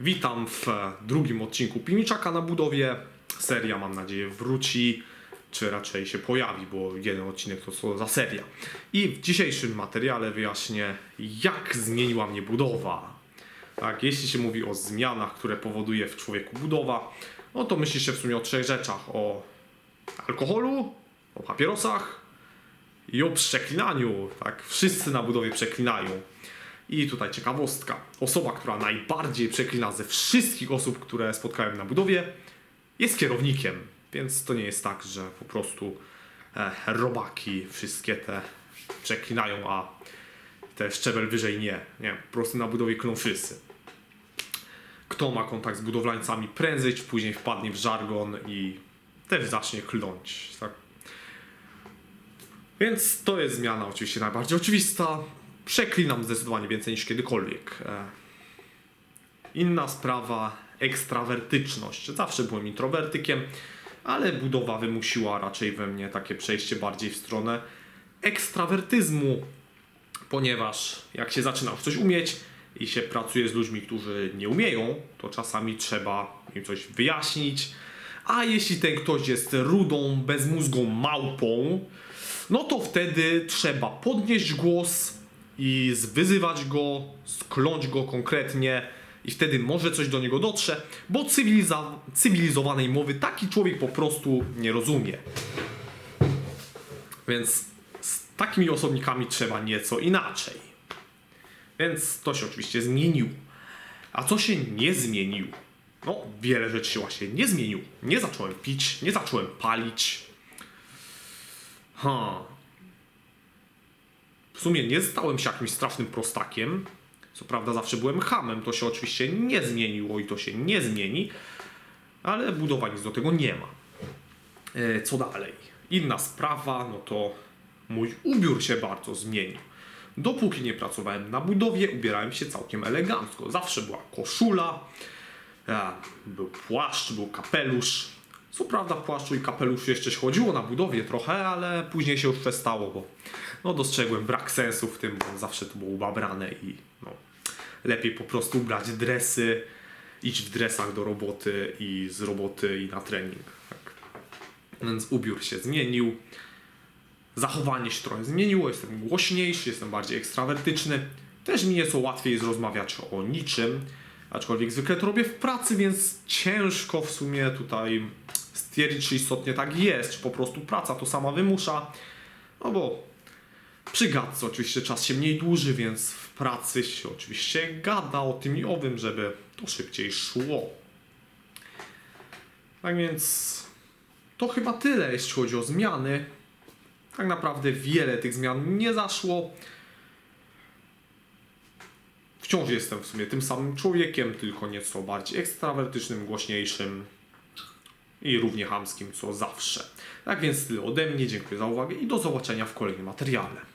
Witam w drugim odcinku Pilniczaka na budowie. Seria, mam nadzieję, wróci, czy raczej się pojawi, bo jeden odcinek to co za seria. I w dzisiejszym materiale wyjaśnię, jak zmieniła mnie budowa. Tak, jeśli się mówi o zmianach, które powoduje w człowieku budowa, no to myśli się w sumie o trzech rzeczach. O alkoholu, o papierosach i o przeklinaniu. Tak, wszyscy na budowie przeklinają. I tutaj ciekawostka. Osoba, która najbardziej przeklina ze wszystkich osób, które spotkałem na budowie, jest kierownikiem. Więc to nie jest tak, że po prostu e, robaki wszystkie te przeklinają, a te szczebel wyżej nie. Nie, po prostu na budowie klną wszyscy. Kto ma kontakt z budowlańcami prędzej czy później wpadnie w żargon i też zacznie kląć. Tak? Więc to jest zmiana oczywiście najbardziej oczywista. Przeklinam zdecydowanie więcej niż kiedykolwiek. E, Inna sprawa, ekstrawertyczność. Zawsze byłem introwertykiem, ale budowa wymusiła raczej we mnie takie przejście bardziej w stronę ekstrawertyzmu, ponieważ jak się zaczyna już coś umieć i się pracuje z ludźmi, którzy nie umieją, to czasami trzeba im coś wyjaśnić. A jeśli ten ktoś jest rudą, bezmózgą małpą, no to wtedy trzeba podnieść głos i zwyzywać go, skląć go konkretnie i wtedy może coś do niego dotrze, bo cywiliza- cywilizowanej mowy taki człowiek po prostu nie rozumie. Więc z takimi osobnikami trzeba nieco inaczej. Więc to się oczywiście zmieniło. A co się nie zmieniło? No, wiele rzeczy się właśnie nie zmieniło. Nie zacząłem pić, nie zacząłem palić. Ha. W sumie nie stałem się jakimś strasznym prostakiem. Co prawda zawsze byłem hamem, to się oczywiście nie zmieniło i to się nie zmieni, ale budowa nic do tego nie ma. E, Co dalej? Inna sprawa, no to mój ubiór się bardzo zmienił. Dopóki nie pracowałem na budowie, ubierałem się całkiem elegancko. Zawsze była koszula, e, był płaszcz, był kapelusz. Co prawda w płaszczu i kapeluszu jeszcze się chodziło na budowie trochę, ale później się już przestało, bo no, dostrzegłem brak sensu w tym, bo zawsze to było ubabrane i no, lepiej po prostu ubrać dresy, iść w dresach do roboty i z roboty i na trening. Tak. Więc ubiór się zmienił, zachowanie się trochę zmieniło, jestem głośniejszy, jestem bardziej ekstrawertyczny. Też mi nieco łatwiej jest rozmawiać o niczym, aczkolwiek zwykle to robię w pracy, więc ciężko w sumie tutaj stwierdzić, czy istotnie tak jest, czy po prostu praca to sama wymusza. No bo przy gadce oczywiście czas się mniej dłuży, więc w pracy się oczywiście gada o tym i owym, żeby to szybciej szło. Tak więc to chyba tyle, jeśli chodzi o zmiany. Tak naprawdę wiele tych zmian nie zaszło. Wciąż jestem w sumie tym samym człowiekiem, tylko nieco bardziej ekstrawertycznym, głośniejszym i równie chamskim co zawsze. Tak więc tyle ode mnie, dziękuję za uwagę i do zobaczenia w kolejnym materiale.